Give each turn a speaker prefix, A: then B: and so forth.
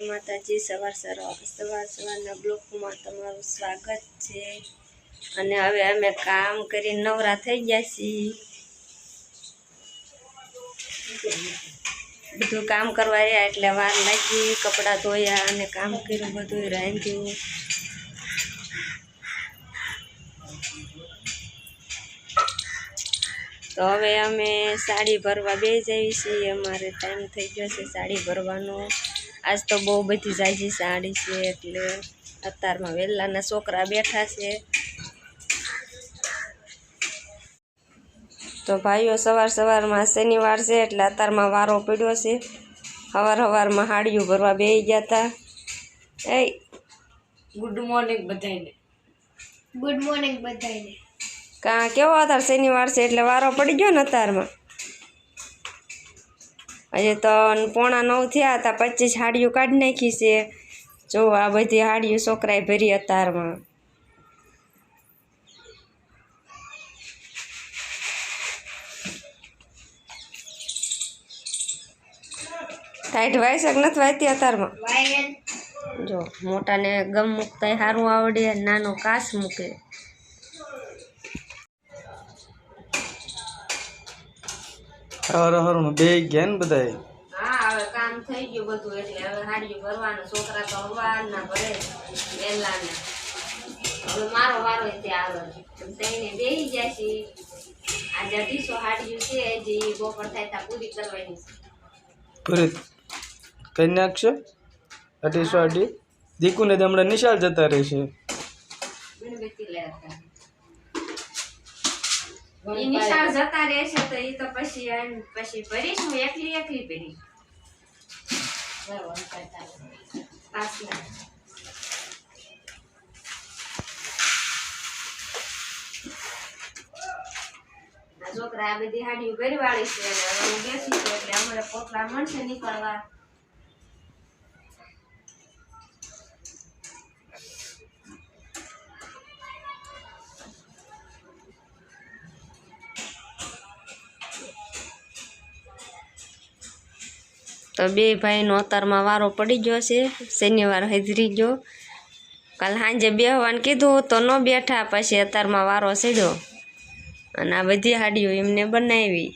A: માતાજી સવાર સવાર સવાર સવારના બ્લોકમાં તમારું સ્વાગત છે. અને હવે અમે કામ કરી નવરા થઈ ગયા છીએ. બધું કામ કરવા રહ્યા એટલે વાર લાગી, કપડાં ધોયા અને કામ કર્યું બધું રાંધ્યું. તો હવે અમે સાડી ભરવા બે જઈએ છીએ. અમારે ટાઈમ થઈ ગયો છે સાડી ભરવાનો. આજ તો બહુ બધી જાજી સાડી છે એટલે અત્યારમાં વહેલાના છોકરા બેઠા છે. તો ભાઈઓ સવાર સવારમાં શનિવાર છે એટલે અત્યારમાં વારો પડ્યો છે. સવાર સવારમાં હાડિયું ભરવા બે ગયા હતા એ
B: ગુડ મોર્નિંગ બધાને
C: ગુડ મોર્નિંગ બધાને
A: કાં કેવો અત્યારે શનિવાર છે એટલે વારો પડી ગયો ને અત્યારમાં? હજી તો પોણા નવ થયા હતા પચીસ હાડીઓ કાઢી નાખી છે. જો આ બધી હાડીઓ છોકરાએ ભરી અત્યારમાં ટાઈટ વાય શક નથી વાયતી અત્યારમાં જો મોટાને ગમ મૂકતા સારું આવડે નાનો કાસ મૂકે.
D: હર હરમાં બે ગયા ને બધાય.
A: હા હવે કામ થઈ ગયું બધું એટલે હવે હાડીયું ભરવાનું. છોકરા તો અવારના ભરે વહેલાને હવે મારો વારો તે આવે તઈને બેહી જાય છે. આજે અઢીસો હાડીયું છે જે બપોર થાય ત્યાં પૂરી કરવાની
D: પૂરી કરી નાખશો અઢીસો દીકુને તો હમણાં નિશાળ જતા રહેશે
A: લેતા ઈ નિશાળ જતા રહેશે તો એ તો પછી એમ પછી ભરીશ હું એકલી એકલી ભરીશ પાછલા છોકરા આ બધી હાડીઓ ભરવાળી છે અને હવે બેસી છે એટલે અમારે પોટલા મળશે નીકળવા તો બે ભાઈનો અતારમાં વારો પડી ગયો છે. શનિવાર હાજરી ગયો. કાલ સાંજે બેહવાનું કીધું તો ન બેઠા, પછી અતારમાં વારો ચડ્યો અને આ બધી હાડીઓ એમને બનાવી.